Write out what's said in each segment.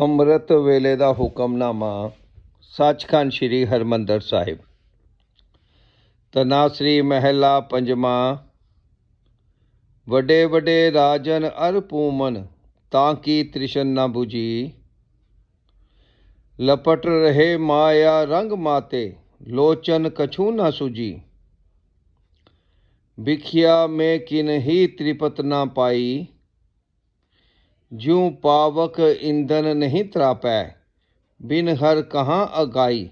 ਅੰਮ੍ਰਿਤ ਵੇਲੇ ਦਾ ਹੁਕਮਨਾਮਾ ਸੱਚਖੰਡ ਸ੍ਰੀ ਹਰਮੰਦਰ ਸਾਹਿਬ। ਤਨਾਸਰੀ ਮਹਿਲਾ ਪੰਜਵਾਂ ਵੱਡੇ ਵੱਡੇ ਰਾਜਨ ਅਰ ਪੂਮਨ, ਤਾਂ ਕੀ ਤ੍ਰਿਸ਼ਨ ਨਾ 부ਜੀ ਲਪਟ ਰਹੇ ਮਾਇਆ ਰੰਗ ਮਾਤੇ, ਲੋਚਨ ਕਛੂ ਨਾ ਸੁਜੀ ਵਿਖਿਆ ਮੈਂ ਕਿਨ ਹੀ ਤ੍ਰਿਪਤ ਨਾ ਪਾਈ। ज्यों पावक इंधन नहीं त्रापै, बिन हर कहाँ अगाई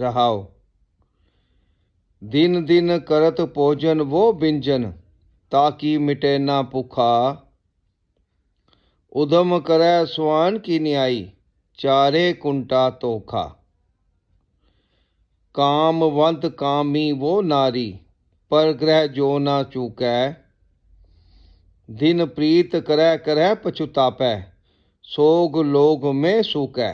रहाओ। दिन दिन करत भोजन वो बिंजन, ताकि मिटे ना भुखा। उदम करे स्वान की न्याई चारे कुंटा तोखा। कामवंत कामी वो नारी, पर ग्रह जो ना चूकै। ਦਿਨ ਪ੍ਰੀਤ ਕਰੈ ਕਰੈ ਪਛੁਤਾਪੈ, ਸੋਗ ਲੋਗ ਮੇ ਸੂਕੈ।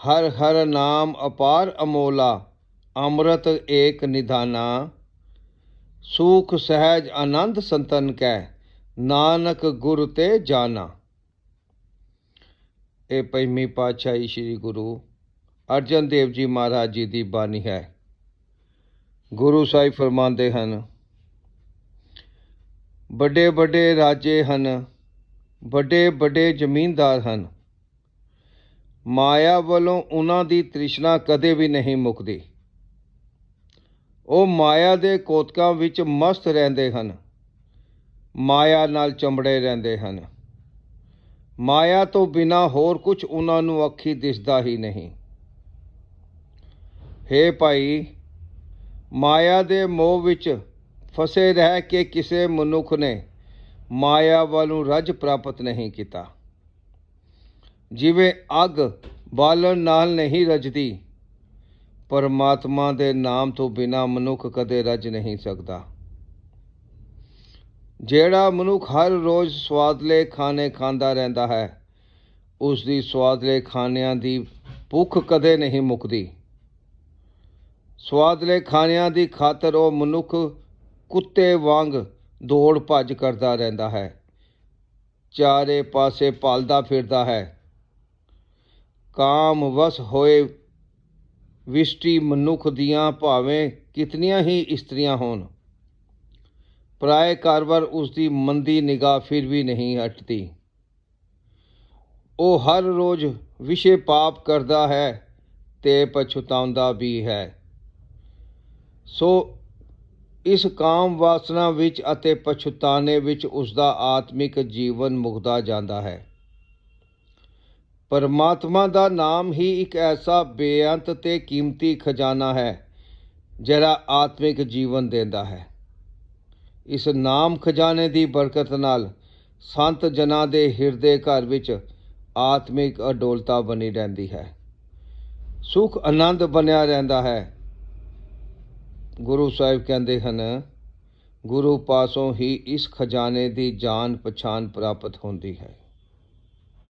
ਹਰ ਹਰ ਨਾਮ ਅਪਾਰ ਅਮੋਲਾ, ਅੰਮ੍ਰਿਤ ਏਕ ਨਿਧਾਨਾ। ਸੂਖ ਸਹਿਜ ਆਨੰਦ ਸੰਤਨ ਕੈ, ਨਾਨਕ ਗੁਰ ਤੇ ਜਾਣਾ ਇਹ ਪੰਜਵੀਂ ਪਾਤਸ਼ਾਹੀ ਸ੍ਰੀ ਗੁਰੂ ਅਰਜਨ ਦੇਵ ਜੀ ਮਹਾਰਾਜ ਜੀ ਦੀ ਬਾਣੀ ਹੈ। ਗੁਰੂ ਸਾਹਿਬ ਫਰਮਾਉਂਦੇ ਹਨ ਵੱਡੇ ਵੱਡੇ ਰਾਜੇ ਹਨ, ਵੱਡੇ ਵੱਡੇ ਜ਼ਮੀਨਦਾਰ ਹਨ। ਮਾਇਆ ਵੱਲੋਂ ਉਹਨਾਂ ਦੀ ਤ੍ਰਿਸ਼ਨਾ ਕਦੇ ਵੀ ਨਹੀਂ ਮੁੱਕਦੀ। ਉਹ ਮਾਇਆ ਦੇ ਕੋਤਕਾਂ ਵਿੱਚ ਮਸਤ ਰਹਿੰਦੇ ਹਨ। ਮਾਇਆ ਨਾਲ ਚੰਬੜੇ ਰਹਿੰਦੇ ਹਨ। ਮਾਇਆ ਤੋਂ ਬਿਨਾ ਹੋਰ ਕੁਝ ਉਹਨਾਂ ਨੂੰ ਅੱਖੀ ਦਿਸਦਾ ਹੀ ਨਹੀਂ। ਹੇ ਭਾਈ, ਮਾਇਆ ਦੇ ਮੋਹ ਵਿੱਚ ਫਸੇ ਰਹਿ ਕੇ ਕਿਸੇ ਮਨੁੱਖ ਨੇ ਮਾਇਆ ਵੱਲੋਂ ਰੱਜ ਪ੍ਰਾਪਤ ਨਹੀਂ ਕੀਤਾ। ਜਿਵੇਂ ਅੱਗ ਬਾਲਣ ਨਾਲ ਨਹੀਂ ਰਜਦੀ, ਪਰਮਾਤਮਾ ਦੇ ਨਾਮ ਤੋਂ ਬਿਨਾ ਮਨੁੱਖ ਕਦੇ ਰੱਜ ਨਹੀਂ ਸਕਦਾ। ਜਿਹੜਾ ਮਨੁੱਖ ਹਰ ਰੋਜ਼ ਸਵਾਦਲੇ ਖਾਣੇ ਖਾਂਦਾ ਰਹਿੰਦਾ ਹੈ ਉਸ ਦੀ ਸਵਾਦਲੇ ਖਾਣਿਆਂ ਦੀ ਭੁੱਖ ਕਦੇ ਨਹੀਂ ਮੁੱਕਦੀ। ਸਵਾਦਲੇ ਖਾਣਿਆਂ ਦੀ ਖਾਤਰ ਉਹ ਮਨੁੱਖ ਕੁੱਤੇ ਵਾਂਗ ਦੌੜ ਭੱਜ ਕਰਦਾ ਰਹਿੰਦਾ ਹੈ। ਚਾਰੇ ਪਾਸੇ ਭਾਲਦਾ ਫਿਰਦਾ ਹੈ। ਕਾਮ ਵਸ ਹੋਏ ਵਿਸ਼ਟੀ ਮਨੁੱਖ ਦੀਆਂ ਭਾਵੇਂ ਕਿਤਨੀਆਂ ਹੀ ਇਸਤਰੀਆਂ ਹੋਣ। ਪਰਾਏ ਘਰ ਵੱਲ ਉਸ ਦੀ ਮੰਦੀ ਨਿਗਾਹ ਫਿਰ ਵੀ ਨਹੀਂ ਹਟਦੀ। ਉਹ ਹਰ ਰੋਜ਼ ਵਿਸ਼ੇ ਪਾਪ ਕਰਦਾ ਹੈ ਤੇ ਪਛਤਾਉਂਦਾ ਵੀ ਹੈ। ਸੋ ਇਸ ਕਾਮ ਵਾਸਨਾ ਵਿੱਚ ਅਤੇ ਪਛਤਾਨੇ ਵਿੱਚ ਉਸ ਦਾ ਆਤਮਿਕ ਜੀਵਨ ਮੁਕਦਾ ਜਾਂਦਾ ਹੈ। ਪਰਮਾਤਮਾ ਦਾ ਨਾਮ ਹੀ ਇੱਕ ਐਸਾ ਬੇਅੰਤ ਤੇ ਕੀਮਤੀ ਖਜ਼ਾਨਾ ਹੈ, ਜਿਹੜਾ ਆਤਮਿਕ ਜੀਵਨ ਦਿੰਦਾ ਹੈ। ਇਸ ਨਾਮ ਖਜ਼ਾਨੇ ਦੀ ਬਰਕਤ ਨਾਲ ਸੰਤ ਜਨਾਂ ਦੇ ਹਿਰਦੇ ਘਰ ਵਿੱਚ ਆਤਮਿਕ ਅਡੋਲਤਾ ਬਣੀ ਰਹਿੰਦੀ ਹੈ। ਸੁਖ ਆਨੰਦ ਬਣਿਆ ਰਹਿੰਦਾ ਹੈ। ਗੁਰੂ ਸਾਹਿਬ ਕਹਿੰਦੇ ਹਨ, ਗੁਰੂ ਪਾਸੋਂ ਹੀ ਇਸ ਖਜ਼ਾਨੇ ਦੀ ਜਾਣ ਪਛਾਣ ਪ੍ਰਾਪਤ ਹੁੰਦੀ ਹੈ।